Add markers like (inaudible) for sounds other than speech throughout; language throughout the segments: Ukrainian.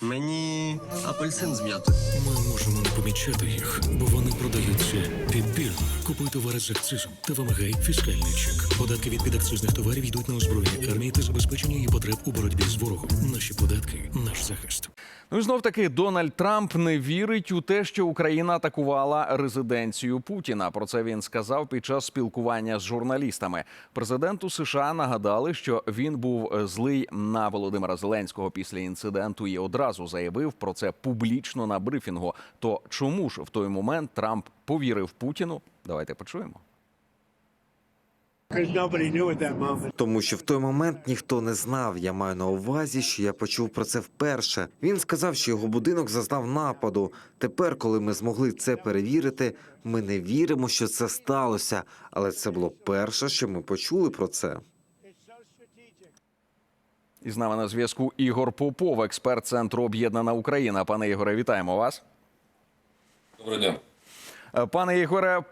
Мені апельсин з м'ятою. Ми можемо не помічати їх, бо вони продаються підбірно. Купуй товари з акцизом та вимагай фіскальний чек. Податки від підакцизних товарів йдуть на озброєння армії та забезпечення її потреб у боротьбі з ворогом. Наші податки наш захист. Ну і знов таки Дональд Трамп не вірить у те, що Україна атакувала резиденцію Путіна. Про це він сказав під час спілкування з журналістами. Президенту США нагадали, що він був е, злий на Володимира Зеленського після інциденту і одразу заявив про це публічно на брифінгу. То чому ж в той момент Трамп повірив Путіну? Давайте почуємо. Тому що в той момент ніхто не знав. Я маю на увазі, що я почув про це вперше. Він сказав, що його будинок зазнав нападу. Тепер, коли ми змогли це перевірити, ми не віримо, що це сталося. Але це було перше, що ми почули про це. І з нами на зв'язку Ігор Попов, експерт центру Об'єднана Україна. Пане Ігоре, вітаємо вас. Доброго дня. Е, Пане Ігоре, е,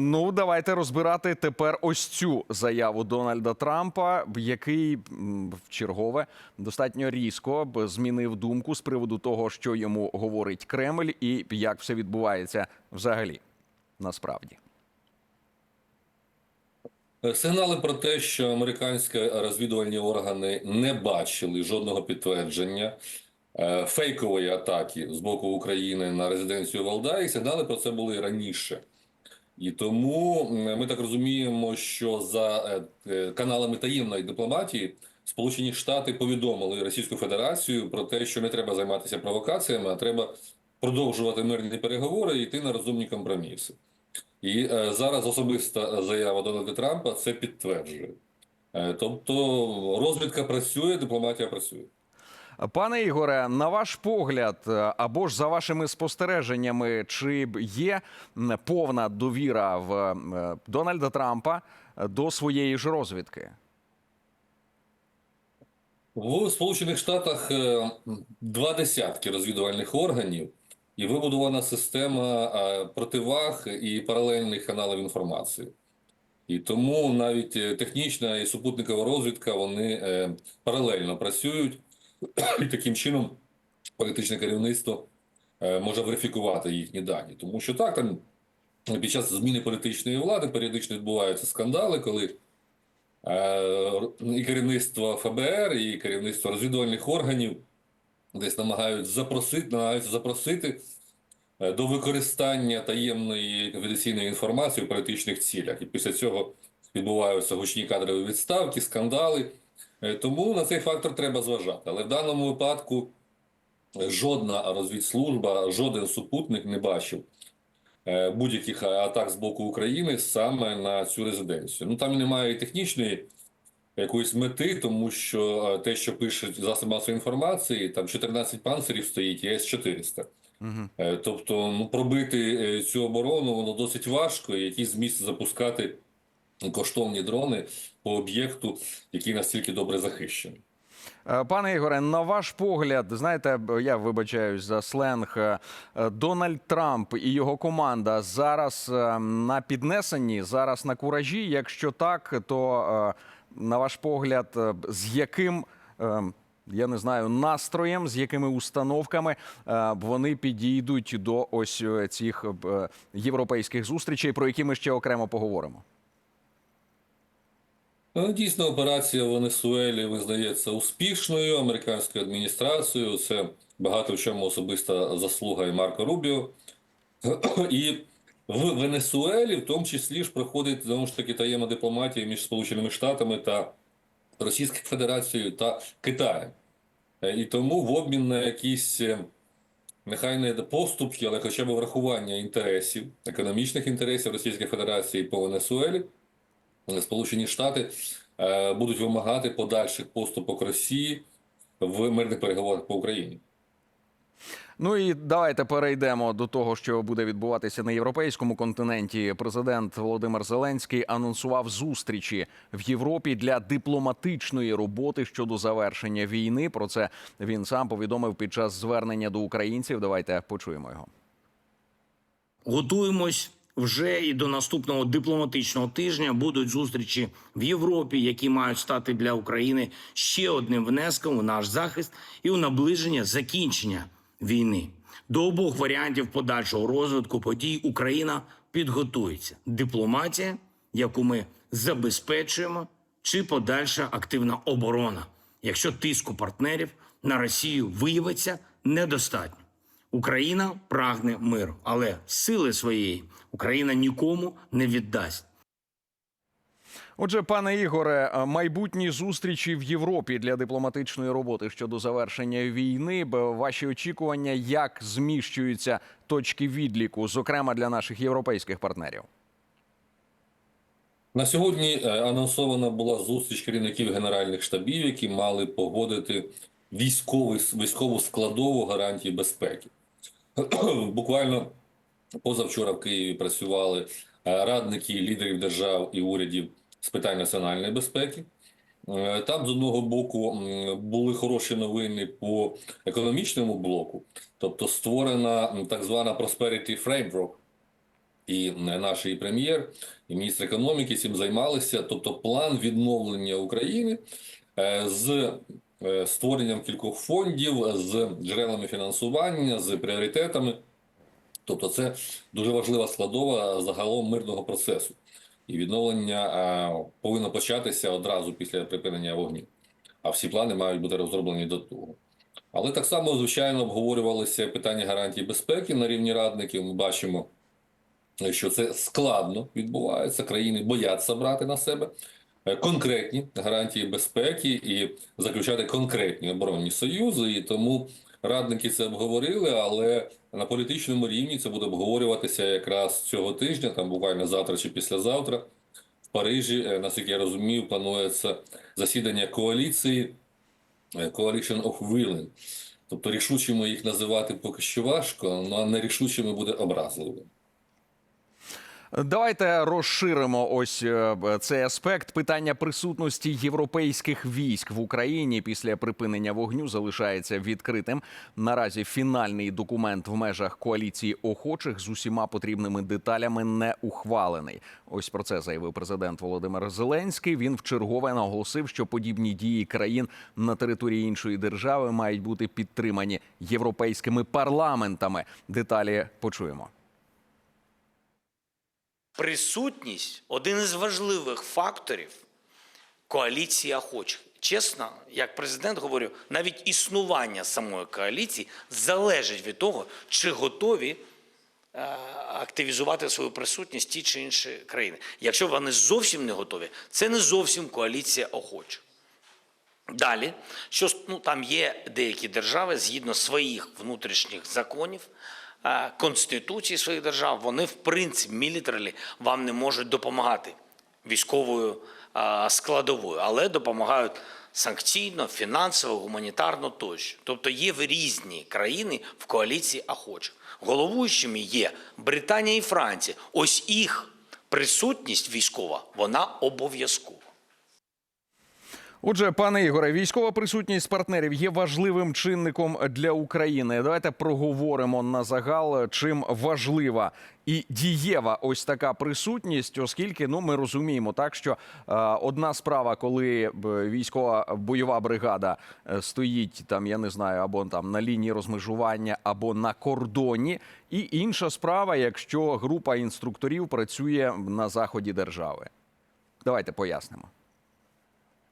ну давайте розбирати тепер ось цю заяву Дональда Трампа, який в чергове достатньо різко змінив думку з приводу того, що йому говорить Кремль, і як все відбувається взагалі насправді. Сигнали про те, що американські розвідувальні органи не бачили жодного підтвердження е, фейкової атаки з боку України на резиденцію Валдаї, сигнали про це були раніше. І тому ми так розуміємо, що за е, е, каналами таємної дипломатії Сполучені Штати повідомили Російську Федерацію про те, що не треба займатися провокаціями, а треба продовжувати мирні переговори і йти на розумні компроміси. І е, зараз особиста заява Дональда Трампа це підтверджує. Е, тобто розвідка працює, дипломатія працює. Пане Ігоре, на ваш погляд, е, або ж за вашими спостереженнями, чи є повна довіра в е, Дональда Трампа е, до своєї ж розвідки? В Сполучених Штатах е, два десятки розвідувальних органів і вибудована система е, противаг і паралельних каналів інформації. І тому навіть е, технічна і супутникова розвідка вони е, паралельно працюють, і таким чином політичне керівництво може верифікувати їхні дані. Тому що так, там під час зміни політичної влади періодично відбуваються скандали, коли і керівництво ФБР, і керівництво розвідувальних органів десь намагають запросити, намагаються запросити е, до використання таємної конфіденційної інформації у політичних цілях. І після цього відбуваються гучні кадрові відставки, скандали. Е, Тому на цей фактор треба зважати. Але в даному випадку е, жодна розвідслужба, жоден супутник не бачив будь-яких атак з боку України саме на цю резиденцію. Ну там немає і технічної якоїсь мети, тому що е, те, що пишуть засоби масової інформації, там 14 панцирів стоїть і С-400. Е, Тобто, ну пробити е, цю оборону воно досить важко, і якісь зміст запускати коштовні дрони по об'єкту, який настільки добре захищений. Пане Ігоре, на ваш погляд, знаєте, я вибачаюсь за сленг. Дональд Трамп і його команда зараз е, на піднесенні, зараз на куражі. Якщо так, то на ваш погляд, е, з яким е, я не знаю настроєм, з якими установками е, вони підійдуть до ось цих європейських зустрічей, про які ми ще окремо поговоримо. Ну, Дійсно, операція в Венесуелі визнається успішною американською адміністрацією. Це багато в чому особиста заслуга і Марко Рубіо. (clears throat) І в Венесуелі, в тому числі ж проходить знову ж таки таємна дипломатія між Сполученими Штатами та Російською Федерацією та Китаєм. Е, І тому в обмін на якісь е, нехай не поступки, але хоча б врахування інтересів, економічних інтересів Російської Федерації по Венесуелі, Сполучені Штати е, будуть вимагати подальших поступок Росії в мирних переговорах по Україні. Ну і давайте перейдемо до того, що буде відбуватися на європейському континенті. Президент Володимир Зеленський анонсував зустрічі в Європі для дипломатичної роботи щодо завершення війни. Про це він сам повідомив під час звернення до українців. Давайте почуємо його. готуємось вже і до наступного дипломатичного тижня будуть зустрічі в Європі, які мають стати для України ще одним внеском у наш захист і у наближення закінчення війни. До обох варіантів подальшого розвитку подій Україна підготується. Дипломатія, яку ми забезпечуємо, чи подальша активна оборона, якщо тиску партнерів на Росію виявиться недостатньо. Україна прагне миру, але сили своєї Україна нікому не віддасть. Отже, пане Ігоре, е, майбутні зустрічі в Європі для дипломатичної роботи щодо завершення війни. Ваші очікування, як зміщуються точки відліку, зокрема для наших європейських партнерів? На сьогодні е, анонсована була зустріч керівників генеральних штабів, які мали погодити військовий, військову складову гарантії безпеки. (clears throat) Буквально позавчора в Києві працювали е, радники лідерів держав і урядів з питань національної безпеки. Е, Там з одного боку були хороші новини по економічному блоку, тобто створена так звана Prosperity Framework, і наш і прем'єр, і міністр економіки цим займалися. Тобто, план відновлення України е, з е, створенням кількох фондів, з джерелами фінансування, з пріоритетами. Тобто, це дуже важлива складова загалом мирного процесу. І відновлення повинно початися одразу після припинення вогню. А всі плани мають бути розроблені до того. Але так само, звичайно, обговорювалися питання гарантій безпеки на рівні радників. Ми бачимо, що це складно відбувається. Країни бояться брати на себе е, конкретні гарантії безпеки і заключати конкретні оборонні союзи. І тому радники це обговорили, але на політичному рівні це буде обговорюватися якраз цього тижня, там буквально завтра чи післязавтра. В Парижі, е, наскільки я розумів, планується засідання коаліції е, Coalition of Willing. Тобто рішучими їх називати поки що важко, але нерішучими буде образливо. Давайте розширимо ось е, цей аспект. Питання присутності європейських військ в Україні після припинення вогню залишається відкритим. Наразі фінальний документ в межах коаліції охочих з усіма потрібними деталями не ухвалений. Ось про це заявив президент Володимир Зеленський. Він вчергове наголосив, що подібні дії країн на території іншої держави мають бути підтримані європейськими парламентами. Деталі почуємо. Присутність один із важливих факторів коаліції охочих. Чесно, як президент говорю, навіть існування самої коаліції залежить від того, чи готові е, активізувати свою присутність ті чи інші країни. Якщо вони зовсім не готові, це не зовсім коаліція охочих. Далі, що ну, там є деякі держави згідно своїх внутрішніх законів, конституції своїх держав, вони в принципі мілітарі вам не можуть допомагати військовою е, складовою, але допомагають санкційно, фінансово, гуманітарно тощо. Тобто є в різні країни в коаліції охочих. Головуючими є Британія і Франція. Ось їх присутність військова, вона обов'язкова. Отже, пане Ігоре, військова присутність партнерів є важливим чинником для України. Давайте проговоримо на загал, чим важлива і дієва ось така присутність, оскільки ну ми розуміємо так, що е, одна справа, коли військова бойова бригада е, стоїть там, я не знаю, або там на лінії розмежування, або на кордоні, і інша справа, якщо група інструкторів працює на заході держави. Давайте пояснимо.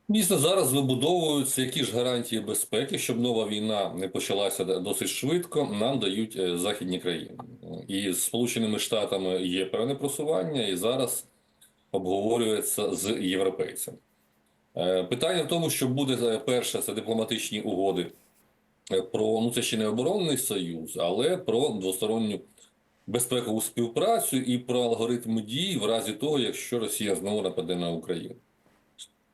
Дійсно, зараз вибудовуються які ж гарантії безпеки, щоб нова війна не почалася досить швидко. Нам дають е, західні країни, і з Сполученими Штатами є певне просування, і зараз обговорюється з європейцями. Е, Питання в тому, що буде е, перше, це дипломатичні угоди про ну це ще не оборонний союз, але про двосторонню безпекову співпрацю і про алгоритми дій в разі того, якщо Росія знову нападе на Україну.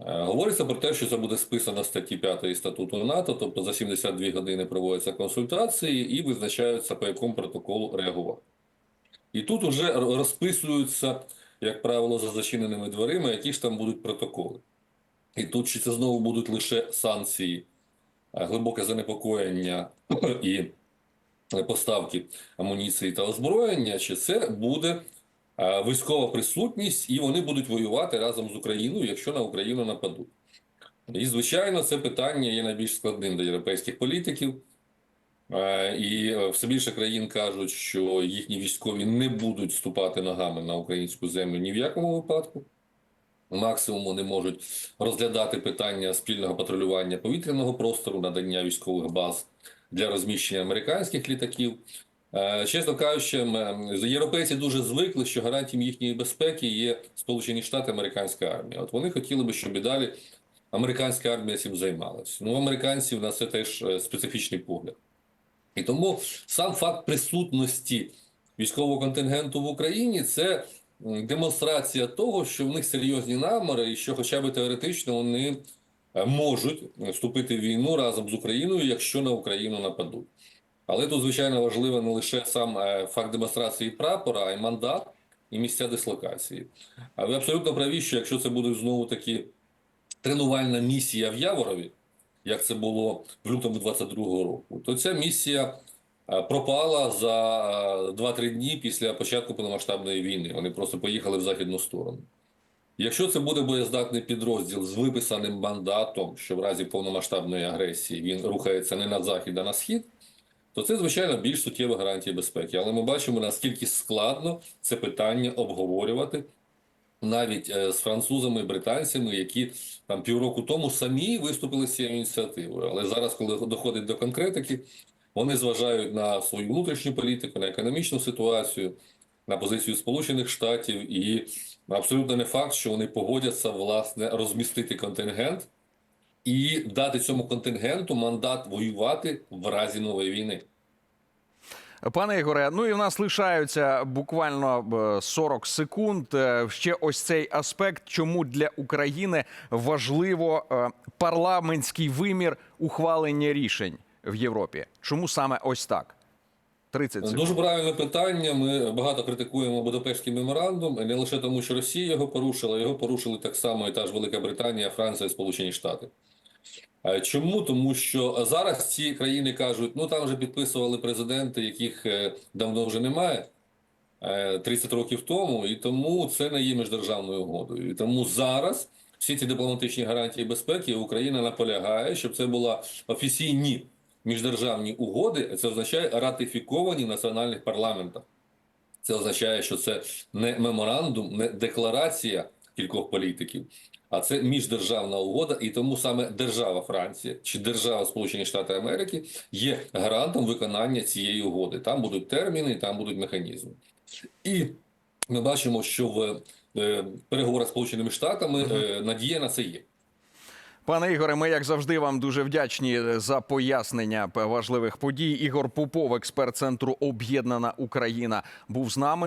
Е, Говориться про те, що це буде списано статті 5 статуту НАТО, тобто за 72 години проводяться консультації і визначаються, по якому протоколу реагувати. І тут вже розписуються, як правило, за зачиненими дверима, які ж там будуть протоколи. І тут чи це знову будуть лише санкції, е, глибоке занепокоєння і поставки амуніції та озброєння, чи це буде е, військова присутність, і вони будуть воювати разом з Україною, якщо на Україну нападуть. І, звичайно, це питання є найбільш складним для європейських політиків. Е, І е, все більше країн кажуть, що їхні військові не будуть ступати ногами на українську землю ні в якому випадку. Максимум вони можуть розглядати питання спільного патрулювання повітряного простору, надання військових баз для розміщення американських літаків. Е, Чесно кажучи, європейці дуже звикли, що гарантією їхньої безпеки є Сполучені Штати, американська армія. От вони хотіли би, щоб і далі американська армія цим займалась. Ну, американців на це теж е, специфічний погляд. І тому сам факт присутності військового контингенту в Україні це демонстрація того, що в них серйозні наміри, і що, хоча б теоретично, вони е, можуть вступити в війну разом з Україною, якщо на Україну нападуть. Але тут, звичайно, важливо не лише сам е, факт демонстрації прапора, а й мандат і місця дислокації. А ви абсолютно праві, що якщо це буде знову таки тренувальна місія в Яворові, як це було в лютому 22-го року, то ця місія е, пропала за е, 2-3 дні після початку повномасштабної війни. Вони просто поїхали в західну сторону. Якщо це буде боєздатний підрозділ з виписаним мандатом, що в разі повномасштабної агресії він рухається не на захід, а на схід, то це, звичайно, більш суттєва гарантія безпеки. Але ми бачимо, наскільки складно це питання обговорювати навіть е, з французами британцями, які там півроку тому самі виступили з цією ініціативою. Але зараз, коли доходить до конкретики, вони зважають на свою внутрішню політику, на економічну ситуацію, на позицію Сполучених Штатів, і абсолютно не факт, що вони погодяться власне розмістити контингент і дати цьому контингенту мандат воювати в разі нової війни. Пане Ігоре, ну і в нас лишаються буквально е, 40 секунд. Е, Ще ось цей аспект, чому для України важливо е, парламентський вимір ухвалення рішень в Європі. Чому саме ось так? 30 секунд. Дуже правильне питання. Ми багато критикуємо Будапештський меморандум, не лише тому, що Росія його порушила, його порушили так само і та ж Велика Британія, Франція, Сполучені Штати. А Чому? Тому що зараз ці країни кажуть, ну там вже підписували президенти, яких е, давно вже немає. е, 30 років тому, і тому це не є міждержавною угодою. І тому зараз всі ці дипломатичні гарантії безпеки Україна наполягає, щоб це була офіційні міждержавні угоди. Це означає ратифіковані в національних парламентах. Це означає, що це не меморандум, не декларація кількох політиків, а це міждержавна угода, і тому саме держава Франція чи держава Сполучені Штати Америки є гарантом виконання цієї угоди. Там будуть терміни, там будуть механізми. І ми бачимо, що в е, переговорах з Сполученими Штатами е, надія на це є. Пане Ігоре, ми як завжди вам дуже вдячні за пояснення важливих подій. Ігор Попов, експерт центру Об'єднана Україна, був з нами.